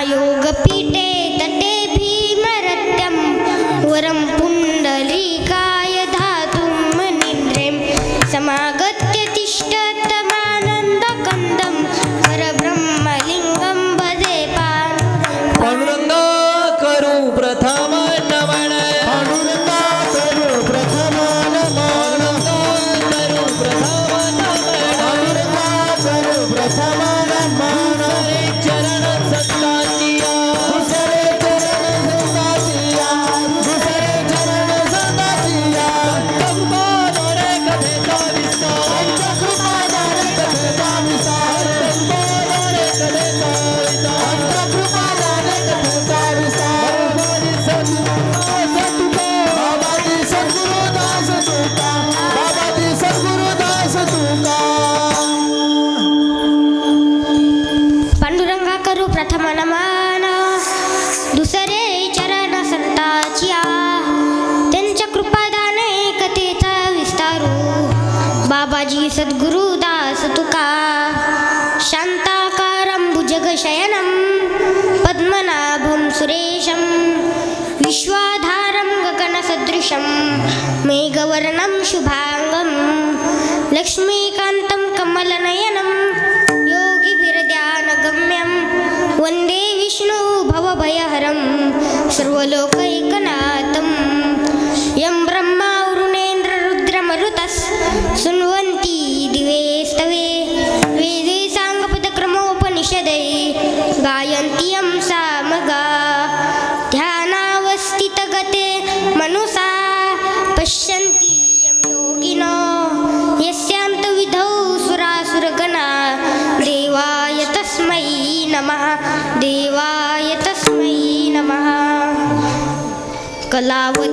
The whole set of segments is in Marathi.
एक महायोग पीठे तटे भीमरत्यं वरं पुण्डलीकाय I would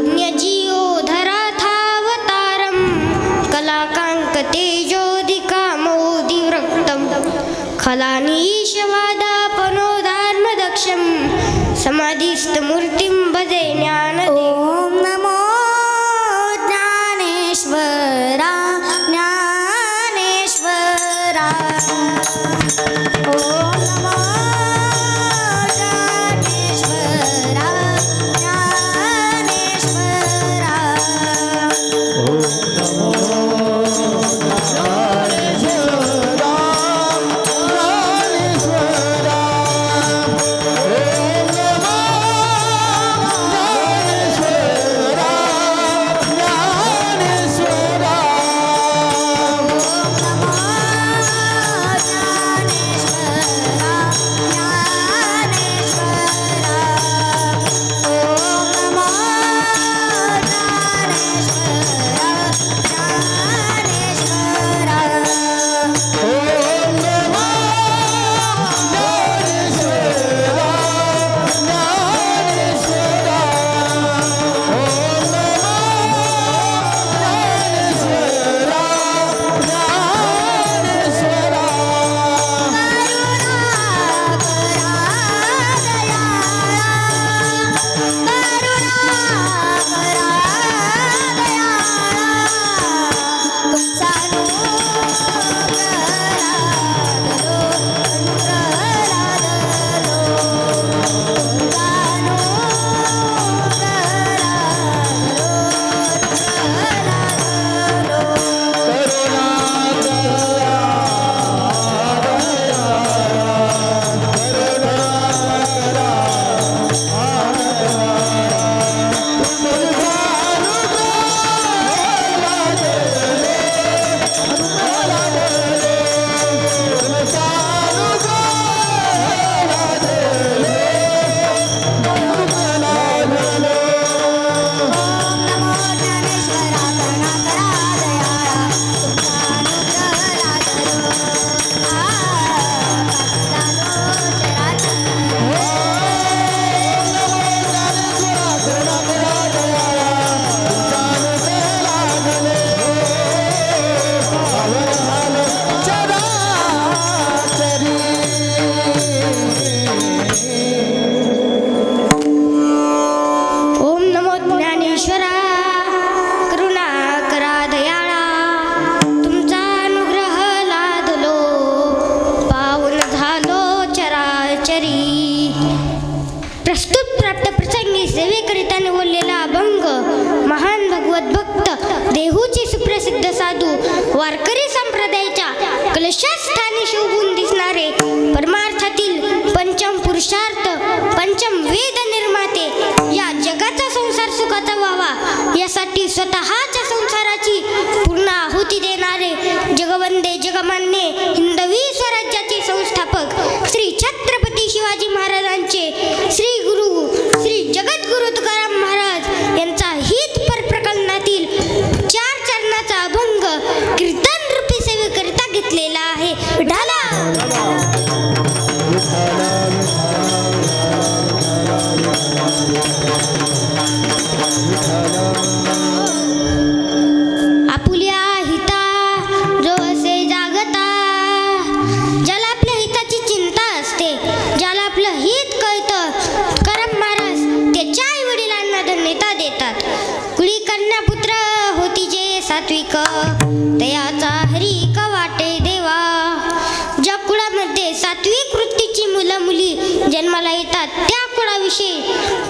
जन्माला येतात त्या कुळाविषयी.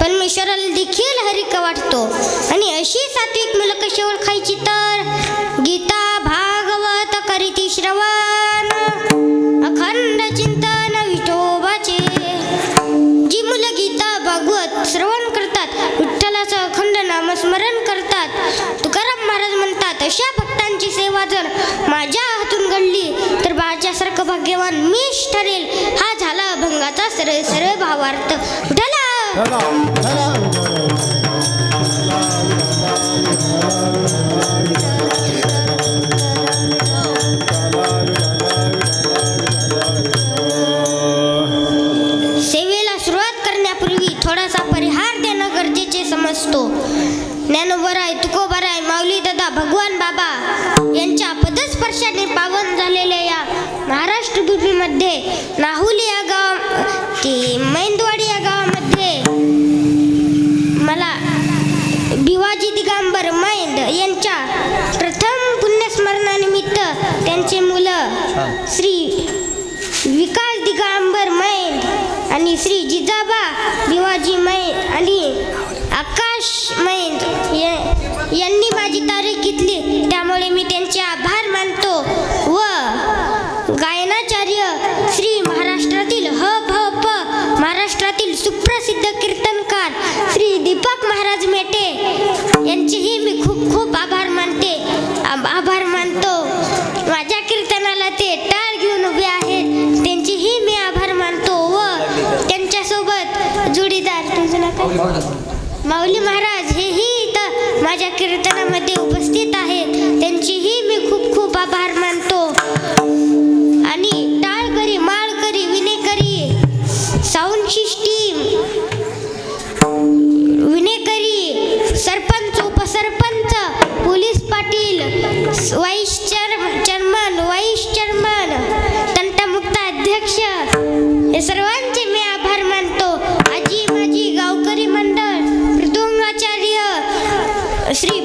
परमेश्वराला देखील हरिक वाटतो. आणि अशी सात्विक मुलं कशी ओळखायची तर? गीता भागवत करीती श्रवण. वारत. सेवेला सुरुवात करण्यापूर्वी थोडासा परिहार देणं गरजेचे समजतो. ज्ञानोबराय तुकोबराय माऊली दादा भगवान बाबा यांच्या पदस्पर्शाने पावन झालेल्या या महाराष्ट्र भूमीमध्ये नाहुली या आणि श्री जिजाबा भिवाजी मै आणि आकाश मै यांनी माझी तारीख घेतली. त्यामुळे मी त्यांचे आभार मानतो व गायनाचार्य श्री महाराष्ट्रातील ह भ प महाराष्ट्रातील सुप्रसिद्ध कीर्तनकार श्री दीपक महाराज मेटे मौली महाराज Срі...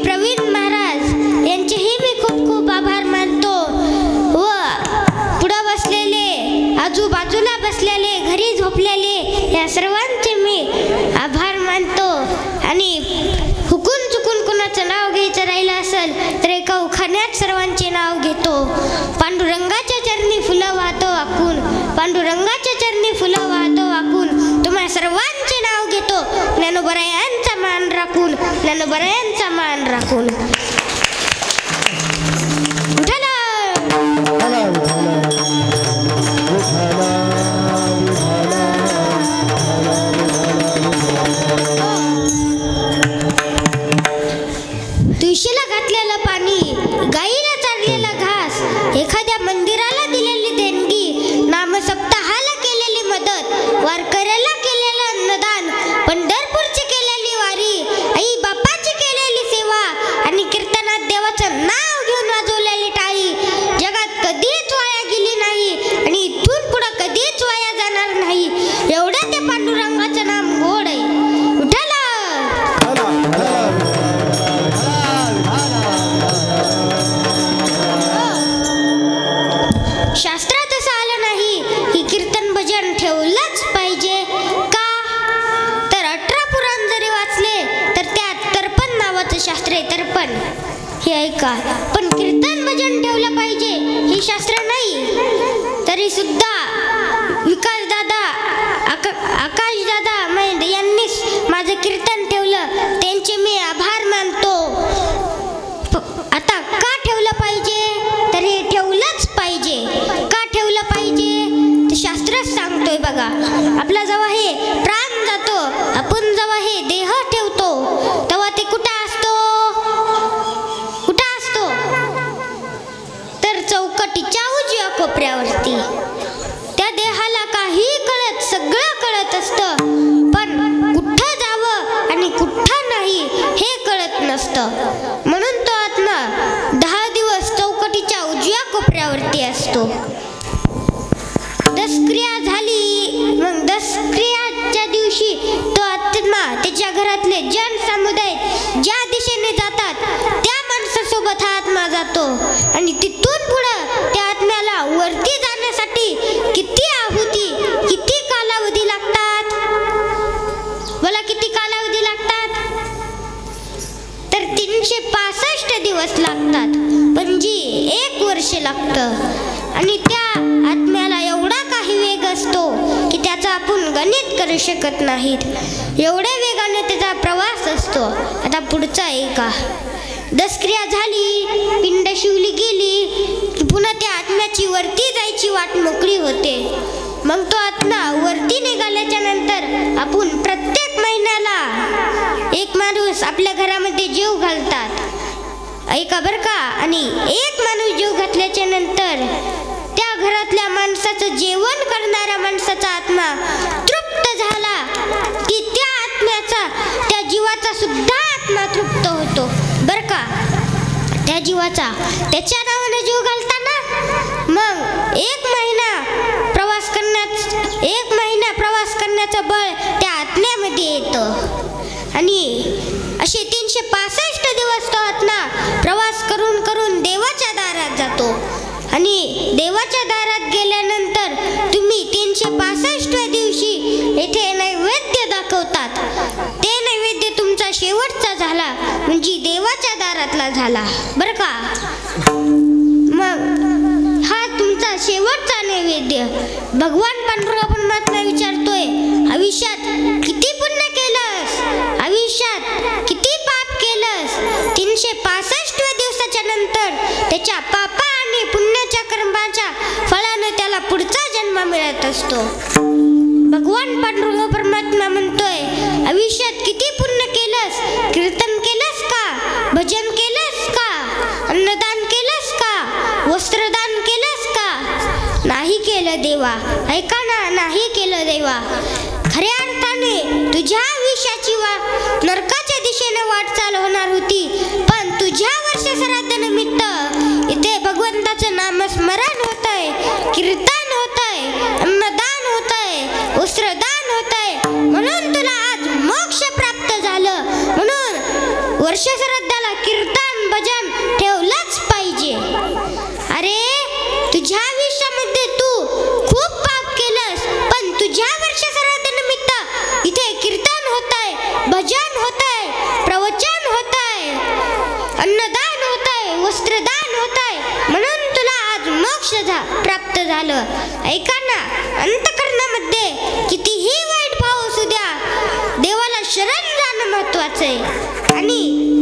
घातलेलं पाणी गाईला चाललेला घास एखाद्या मंदिराला दिला आपला जेव्हा हे प्राण जातो. आपण जेव्हा हे देह ठेवतो. तेव्हा ते कुठं असतो? कुठं असतो? तर चौकटीच्या उजव्या कोपऱ्यावरती. त्या देहाला काही कळत सगळं कळत असतं. पण कुठं जावं आणि कुठं नाही हे कळत नसतं. म्हणून तो आत्मा दहा दिवस चौकटीच्या उजव्या कोपऱ्यावरती असतो. दसक्रिया दिवशी तो आत्मा त्याच्या घरातले जन समुदाय ज्या दिशेने जातात त्या माणसासोबत हा आत्मा जातो. आणि तिथून पुढं त्या आत्म्याला वरती जाण्यासाठी किती आहुती किती कालावधी लागतात? मला किती कालावधी लागतात? तर तीनशे पासष्ट दिवस लागतात. म्हणजे एक वर्ष लागतं. आणि त्या आत्म्याला एवढा काही वेग असतो की आपण गणित करू शकत नाहीत. एवढ्या वेगाने त्याचा प्रवास असतो. आता पुढचा एका दसक्रिया झाली पिंड शिवली गेली की पुन्हा त्या आत्म्याची वरती जायची वाट मोकळी होते. मग तो आत्मा वरती निघाल्याच्या नंतर आपण प्रत्येक महिन्याला एक माणूस आपल्या घरामध्ये जीव घालतात. ऐका बरं का? आणि एक माणूस जीव घातल्याच्या नंतर त्या घरातल्या माणसाचं जेवण करणाऱ्या माणसाचा आत्मा तृप्त झाला की त्या आत्म्याचा त्या जीवाचा सुद्धा आत्मा तृप्त होतो. बर का? त्या जीवाचा. त्याच्या नावाने जीव घालताना मग एक महिना प्रवास करण्यात एक महिना प्रवास करण्याचं बळ त्या आत्म्यामध्ये येतं. आणि असे तीनशे पासष्ट दिवस तो आत्मा प्रवास करून करून देवाच्या दारात जातो. आणि देवाच्या दारात गेल्यानंतर तुम्ही तीनशे पासष्टव्या दिवशी येथे नैवेद्य दाखवतात. ते नैवेद्य तुमचा शेवटचा झाला म्हणजे देवाच्या दारातला झाला. बरं का? मग हा तुमचा शेवटचा नैवेद्य. भगवान खऱ्या अर्थाने तुझ्या आयुष्याची वा नरकाच्या दिशेने वाटचाल होणार होती. पण तुझ्या वर्ष श्राद्धानिमित्त इथे भगवंताचं नामस्मरण होत आहे कीर्तन होत आहे अन्नदान होत आहे वस्त्रदान होत आहे म्हणून तुला आज मोक्ष प्राप्त झालं. म्हणून वर्ष श्राद्धाला कीर्तन भजन ठेवलंच पाहिजे अरे तुझ्या आयुष्यामध्ये तू खूप पाप केलंस पण तुझ्या वर्ष श्राद्ध निमित्त इथे कीर्तन होत आहे भजन होत आहे प्रवचन होत आहे अन्नदान होत आहे वस्त्रदान होत आहे म्हणून तुला आज मोक्ष झा प्राप्त झालं ऐका ना अंतकरणामध्ये कितीही वाईट भाव असू द्या देवाला शरण जाणं महत्वाचं आहे. आणि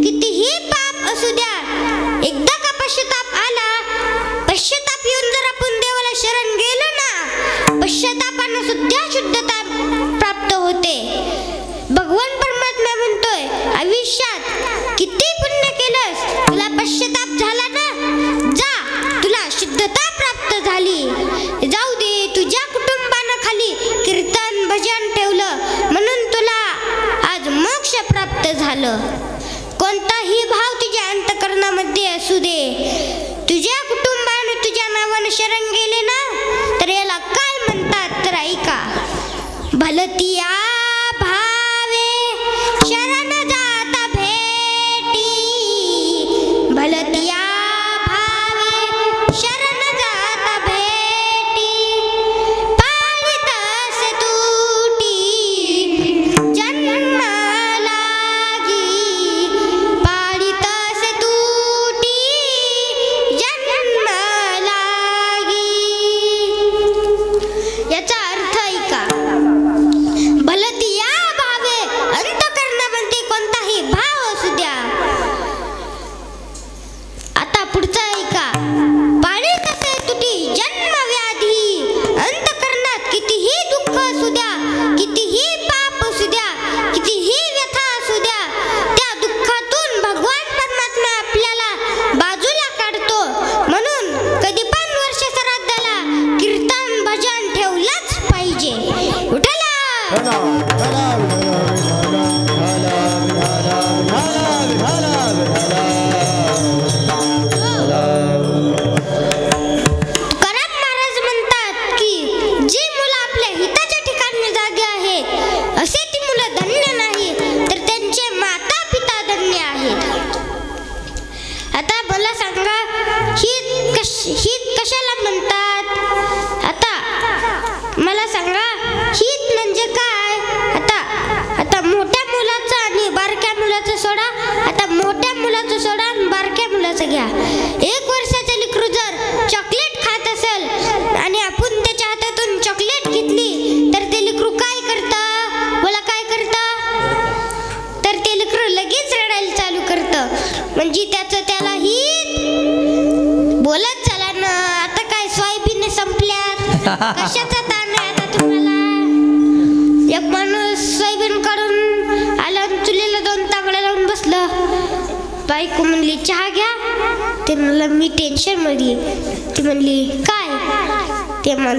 भलतिया भावे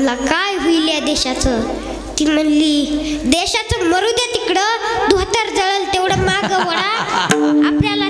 म्हणला काय होईल या देशाचं? ती म्हणली देशाचं मरू दे तिकडं धोतर जळल तेवढं माग वडा आपल्याला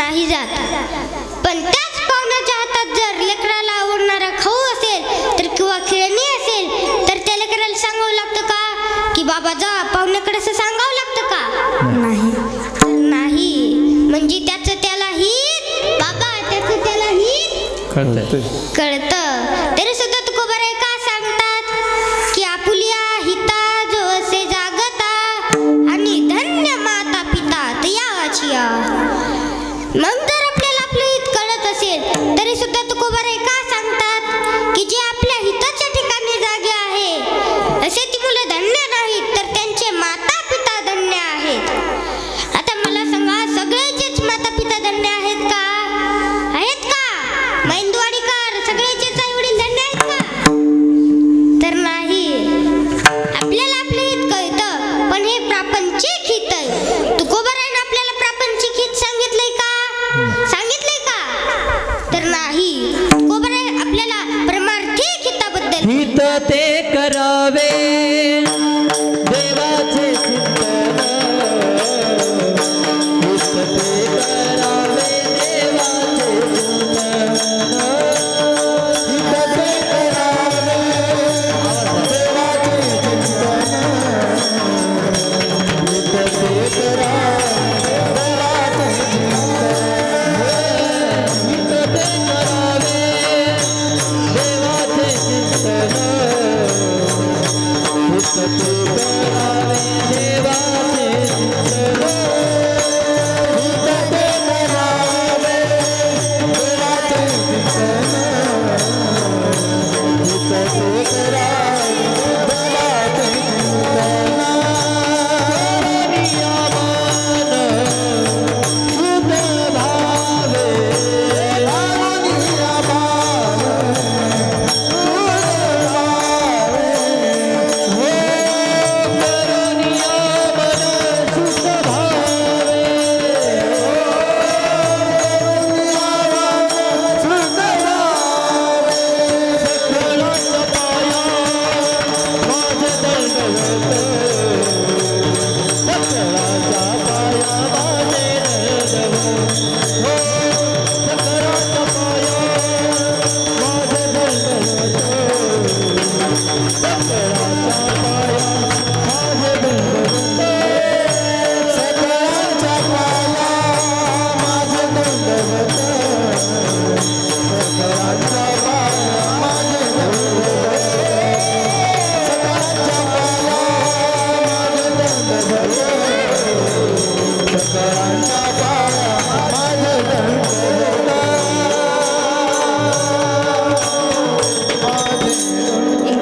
नाही जात. पण त्याच पाहुण्याच्या हातात जर लेकराला आवडणारा खाऊ असेल तर किंवा खेळणी असेल तर त्या लेकराला सांगावं लागतं का? की बाबा जा पाहुण्याकडे असं सांगावं लागतं का? नाही. नाही. म्हणजे त्याचं त्यालाही बाबा त्याचं त्यालाही कळतं.